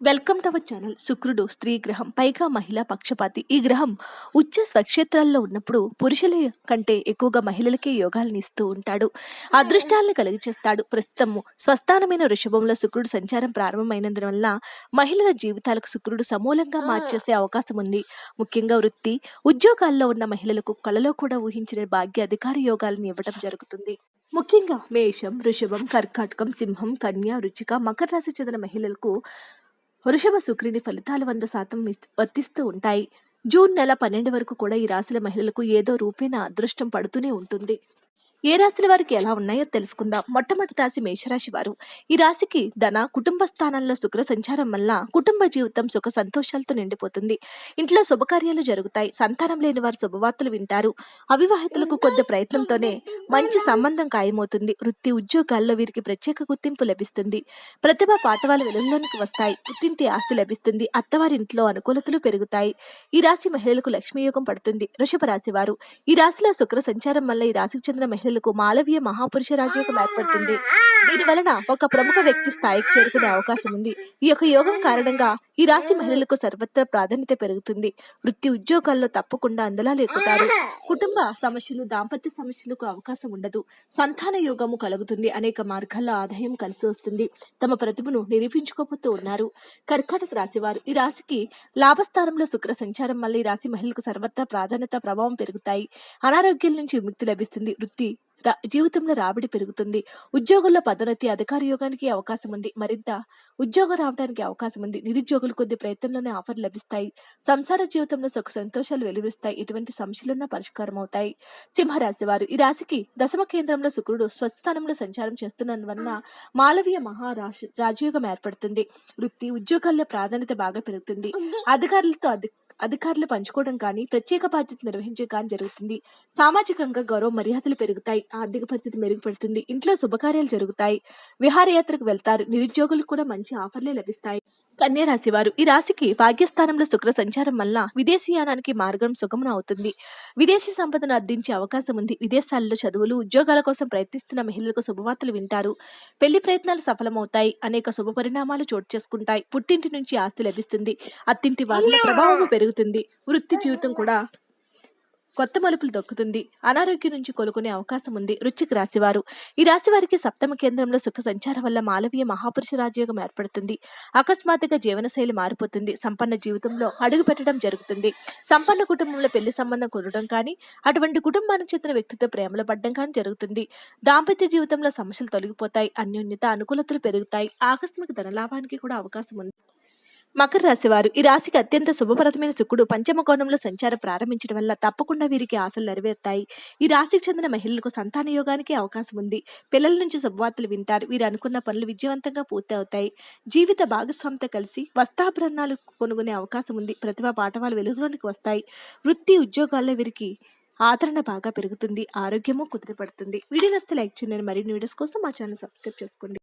Welcome to our channel శుక్రుడు స్త్రీ గ్రహం పైగా మహిళా పక్షపాతి. ఈ గ్రహం ఉచ్చ స్వక్షేత్రాల్లో ఉన్నప్పుడు పురుషుల కంటే ఎక్కువగా మహిళలకే యోగాలను ఇస్తూ ఉంటాడు. అదృష్టాలను కలిగచేస్తాడు. ప్రస్తుతము స్వస్థానమైన వృషభంలో శుక్రుడు సంచారం ప్రారంభమైనందువల్ల మహిళల జీవితాలకు శుక్రుడు సమూలంగా మార్చేసే అవకాశం ఉంది. ముఖ్యంగా వృత్తి ఉద్యోగాల్లో ఉన్న మహిళలకు కలలో కూడా ఊహించిన భాగ్య అధికార యోగాలను ఇవ్వడం జరుగుతుంది. ముఖ్యంగా మేషం వృషభం కర్కాటకం సింహం కన్య రుచిక మకర రాశి చెందిన మహిళలకు వృషభ శుక్రుని ఫలితాలు వంద శాతం వర్తిస్తూ ఉంటాయి. జూన్ నెల పన్నెండు వరకు కూడా ఈ రాశుల మహిళలకు ఏదో రూపేణ అదృష్టం పడుతూనే ఉంటుంది. ఏ రాశుల వారికి ఎలా ఉన్నాయో తెలుసుకుందాం. మొట్టమొదటి రాశి మేషరాశి వారు. ఈ రాశికి ధన కుటుంబ స్థానంలో శుక్ర సంచారం వల్ల కుటుంబ జీవితం సుఖ సంతోషాలతో నిండిపోతుంది. ఇంట్లో శుభకార్యాలు జరుగుతాయి. సంతానం లేని వారు శుభవార్తలు వింటారు. అవివాహితులకు కొద్ది ప్రయత్నంతోనే మంచి సంబంధం ఖాయమవుతుంది. వృత్తి ఉద్యోగాల్లో వీరికి ప్రత్యేక గుర్తింపు లభిస్తుంది. ప్రతిభ పాఠవాలు వెలుగులోనికి వస్తాయి. పుట్టింటి ఆస్తి లభిస్తుంది. అత్తవారింట్లో అనుకూలతలు పెరుగుతాయి. ఈ రాశి మహిళలకు లక్ష్మీయోగం పడుతుంది. వృషభ రాశి వారు. ఈ రాశిలో శుక్ర సంచారం వల్ల ఈ రాశికి చెందిన మహిళలకు మాలవ్య మహాపురుష రాజయోగం ఏర్పడుతుంది. దీని వలన ఒక ప్రముఖ వ్యక్తి స్థాయికి చేరుకునే అవకాశం ఉంది. ఈ యొక్క యోగం కారణంగా ఈ రాశి మహిళలకు సర్వత్రా ప్రాధాన్యత పెరుగుతుంది. వృత్తి ఉద్యోగాల్లో తప్పకుండా అందలాలు ఎక్కుతారు. కుటుంబ సమస్యలు దాంపత్య సమస్యలకు అవకాశం ఉండదు. సంతాన యోగము కలుగుతుంది. అనేక మార్గాల్లో ఆదాయం కలిసి వస్తుంది. తమ ప్రతిభను నిరూపించుకోబోతూ ఉన్నారు. కర్కాటక రాశి వారు ఈ రాశికి లాభస్థానంలో శుక్ర సంచారం వల్ల ఈ రాశి మహిళలకు సర్వత్రా ప్రాధాన్యత ప్రభావం పెరుగుతాయి. అనారోగ్యం నుంచి విముక్తి లభిస్తుంది. వృత్తి జీవితంలో రాబడి పెరుగుతుంది. ఉద్యోగుల్లో పదోన్నతి అధికార యోగానికి అవకాశం ఉంది. మరింత ఉద్యోగం రావడానికి అవకాశం ఉంది. నిరుద్యోగులు కొద్ది ప్రయత్నంలోనే ఆఫర్ లభిస్తాయి. సంసార జీవితంలో సుఖ సంతోషాలు వెలువరిస్తాయి. ఎటువంటి సమస్యలున్నా పరిష్కారం అవుతాయి. సింహరాశి వారు ఈ రాశికి దశమ కేంద్రంలో శుక్రుడు స్వస్థానంలో సంచారం చేస్తున్నందువలన మాలవీయ మహారాశి రాజయోగం ఏర్పడుతుంది. వృత్తి ఉద్యోగాల్లో ప్రాధాన్యత బాగా పెరుగుతుంది. అధికారులతో అధి అధికారులు పంచుకోవడం కానీ ప్రత్యేక బాధ్యత నిర్వహించడం కానీ జరుగుతుంది. సామాజికంగా గౌరవ మర్యాదలు పెరుగుతాయి. ఆర్థిక పరిస్థితి మెరుగుపడుతుంది. ఇంట్లో శుభకార్యాలు జరుగుతాయి. విహారయాత్రకు వెళ్తారు. నిరుద్యోగులకు కూడా మంచి ఆఫర్లే లభిస్తాయి. కన్యా రాశి వారు ఈ రాశికి భాగ్యస్థానంలో శుక్ర సంచారం వల్ల విదేశీయానానికి మార్గం సుగమనం అవుతుంది. విదేశీ సంపదను అర్థించే అవకాశం ఉంది. విదేశాల్లో చదువులు ఉద్యోగాల కోసం ప్రయత్నిస్తున్న మహిళలకు శుభవార్తలు వింటారు. పెళ్ళి ప్రయత్నాలు సఫలమవుతాయి. అనేక శుభ పరిణామాలు చోటు చేసుకుంటాయి. పుట్టింటి నుంచి ఆస్తి లభిస్తుంది. అత్తింటి వారిలో ప్రభావం పెరుగుతుంది. వృత్తి జీవితం కూడా కొత్త మలుపులు దొక్కుతుంది. అనారోగ్యం నుంచి కోలుకునే అవకాశం ఉంది. రుచికి రాశివారు. ఈ రాశి వారికి సప్తమ కేంద్రంలో సుఖ సంచారం వల్ల మాలవీయ మహాపురుష రాజయోగం ఏర్పడుతుంది. అకస్మాత్తుగా జీవనశైలి మారిపోతుంది. సంపన్న జీవితంలో అడుగు పెట్టడం జరుగుతుంది. సంపన్న కుటుంబంలో పెళ్ళి సంబంధం కుదరడం కానీ అటువంటి కుటుంబానికి చెందిన వ్యక్తితో ప్రేమలో పడడం కానీ జరుగుతుంది. దాంపత్య జీవితంలో సమస్యలు తొలగిపోతాయి. అన్యోన్యత అనుకూలతలు పెరుగుతాయి. ఆకస్మిక ధనలాభానికి కూడా అవకాశం ఉంది. మకర రాశి వారు ఈ రాశికి అత్యంత శుభప్రదమైన శుక్రుడు పంచమ కోణంలో సంచారం ప్రారంభించడం వల్ల తప్పకుండా వీరికి ఆశలు నెరవేరుతాయి. ఈ రాశికి చెందిన మహిళలకు సంతాన యోగానికి అవకాశం ఉంది. పిల్లల నుంచి శుభవార్తలు వింటారు. వీరు అనుకున్న పనులు విజయవంతంగా పూర్తి అవుతాయి జీవిత భాగస్వామితో కలిసి వస్తాభరణాలు కొనుగొనే అవకాశం ఉంది. ప్రతిభా పాఠవాలు వెలుగులోనికి వస్తాయి. వృత్తి ఉద్యోగాల్లో వీరికి ఆదరణ బాగా పెరుగుతుంది. ఆరోగ్యము కుదిరిపడుతుంది వీడియో నస్తే లైక్ చేయండి. మరిన్ని వీడియోస్ కోసం మా ఛానల్ సబ్స్క్రైబ్ చేసుకోండి.